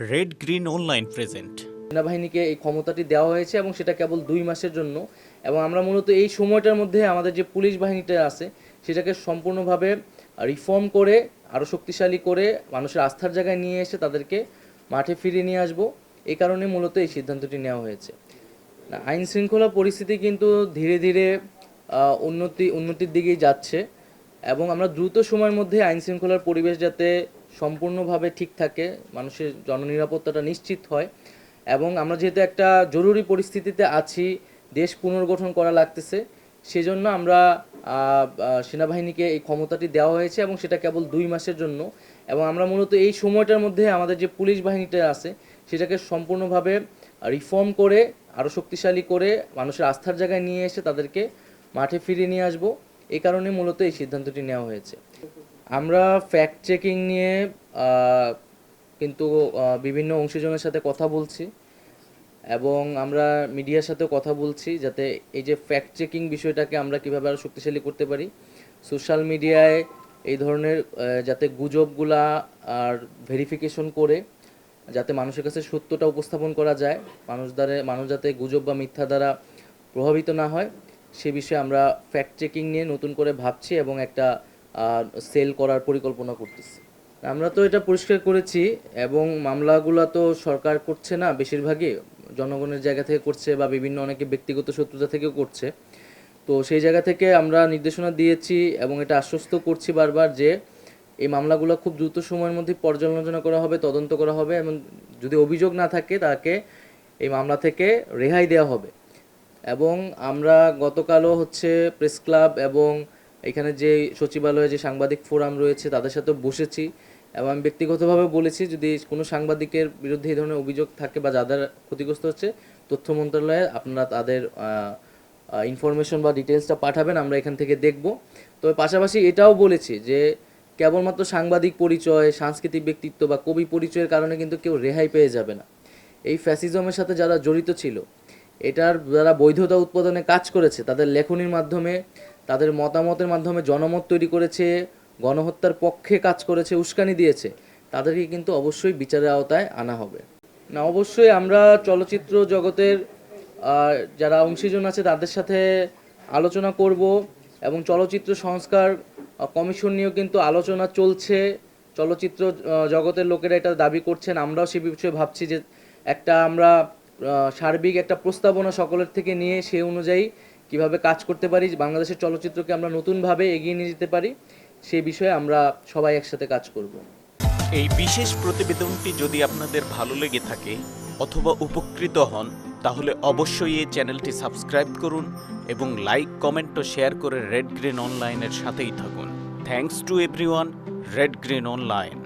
Red green online present সেনাবাহিনীকে এই ক্ষমতাটি দেওয়া হয়েছে এবং সেটা কেবল দুই মাসের জন্য। এবং আমরা মূলত এই সময়টার মধ্যে আমাদের যে পুলিশ বাহিনীটা আছে, সেটাকে সম্পূর্ণভাবে রিফর্ম করে আরও শক্তিশালী করে, মানুষের আস্থার জায়গায় নিয়ে এসে তাদেরকে মাঠে ফিরিয়ে নিয়ে আসব। এই কারণে মূলত এই সিদ্ধান্তটি নেওয়া হয়েছে। আইন শৃঙ্খলা পরিস্থিতি কিন্তু ধীরে ধীরে উন্নতি, উন্নতির দিকেই যাচ্ছে। এবং আমরা দ্রুত সময়ের মধ্যে আইন শৃঙ্খলার পরিবেশ যাতে সম্পূর্ণভাবে ঠিক থাকে, মানুষের জননিরাপত্তাটা নিশ্চিত হয় এবং আমরা যেহেতু একটা জরুরি পরিস্থিতিতে আছি, দেশ পুনর্গঠন করা লাগতেছে, সেজন্য আমরা সেনাবাহিনীকে এই ক্ষমতাটি দেওয়া হয়েছে এবং সেটা কেবল দুই মাসের জন্য এবং আমরা মূলত এই সময়টার মধ্যে আমাদের যে পুলিশ বাহিনীটা আছে, সেটাকে সম্পূর্ণভাবে রিফর্ম করে আরও শক্তিশালী করে মানুষের আস্থার জায়গায় নিয়ে এসে তাদেরকে মাঠে ফিরিয়ে নিয়ে আসব। এই কারণে মূলত এই সিদ্ধান্তটি নেওয়া হয়েছে। আমরা ফ্যাক্ট চেকিং নিয়ে কিন্তু বিভিন্ন অংশীজনের সাথে কথা বলছি এবং আমরা মিডিয়ার সাথেও কথা বলছি যাতে এই যে ফ্যাক্ট চেকিং বিষয়টাকে আমরা কীভাবে আরও শক্তিশালী করতে পারি। সোশ্যাল মিডিয়ায় এই ধরনের যাতে গুজবগুলা আর ভেরিফিকেশন করে, যাতে মানুষের কাছে সত্যটা উপস্থাপন করা যায়, মানুষ দ্বারা, মানুষ যাতে গুজব বা মিথ্যা দ্বারা প্রভাবিত না হয়, সে বিষয়ে আমরা ফ্যাক্ট চেকিং নিয়ে নতুন করে ভাবছি এবং একটা সেল করার পরিকল্পনা করতেছে। আমরা তো এটা পরিষ্কার করেছি এবং মামলাগুলো তো সরকার করছে না, বেশিরভাগই জনগণের জায়গা থেকে করছে বা বিভিন্ন অনেকে ব্যক্তিগত শত্রুতা থেকেও করছে। তো সেই জায়গা থেকে আমরা নির্দেশনা দিয়েছি এবং এটা আশ্বস্ত করছি বারবার যে এই মামলাগুলো খুব দ্রুত সময়ের মধ্যে পর্যালোচনা করা হবে, তদন্ত করা হবে এবং যদি অভিযোগ না থাকে তাকে এই মামলা থেকে রেহাই দেওয়া হবে। এবং আমরা গতকালও হচ্ছে প্রেস ক্লাব এবং এখানে যে সচিবালয়ে যে সাংবাদিক ফোরাম রয়েছে, তাদের সাথে বসেছি। এবং আমি ব্যক্তিগতভাবে বলেছি, যদি কোনো সাংবাদিকের বিরুদ্ধে এই ধরনের অভিযোগ থাকে বা যাদের ক্ষতিগ্রস্ত হচ্ছে, তথ্য মন্ত্রণালয়ে আপনারা তাদের ইনফরমেশন বা ডিটেলসটা পাঠাবেন, আমরা এখান থেকে দেখব। তবে পাশাপাশি এটাও বলেছি যে, কেবলমাত্র সাংবাদিক পরিচয়, সাংস্কৃতিক ব্যক্তিত্ব বা কবি পরিচয়ের কারণে কিন্তু কেউ রেহাই পেয়ে যাবে না। এই ফ্যাসিজমের সাথে যারা জড়িত ছিল, এটার যারা বৈধতা উৎপাদনে কাজ করেছে, তাদের লেখনির মাধ্যমে তাদের মতামতের মাধ্যমে জনমত তৈরি করেছে, গণহত্যার পক্ষে কাজ করেছে, উস্কানি দিয়েছে। তাদেরকে কিন্তু অবশ্যই বিচারের আওতায় আনা হবে। না, অবশ্যই আমরা চলচ্চিত্র জগতের যারা অংশীজন আছে তাদের সাথে আলোচনা করব এবং চলচ্চিত্র সংস্কার কমিশন নিয়েও কিন্তু আলোচনা চলছে। চলচ্চিত্র জগতের লোকেরা এটা দাবি করছেন। আমরাও সে বিষয়ে ভাবছি যে একটা আমরা সার্বিক একটা প্রস্তাবনা সকলের থেকে নিয়ে সে অনুযায়ী কীভাবে কাজ করতে পারি, বাংলাদেশের চলচ্চিত্রকে আমরা নতুনভাবে এগিয়ে নিয়ে যেতে পারি, সেই বিষয়ে আমরা সবাই একসাথে কাজ করব। এই বিশেষ প্রতিবেদনটি যদি আপনাদের ভালো লেগে থাকে অথবা উপকৃত হন, তাহলে অবশ্যই এই চ্যানেলটি সাবস্ক্রাইব করুন এবং লাইক, কমেন্ট ও শেয়ার করে রেড গ্রিন অনলাইনের সাথেই থাকুন। Thanks to everyone red green online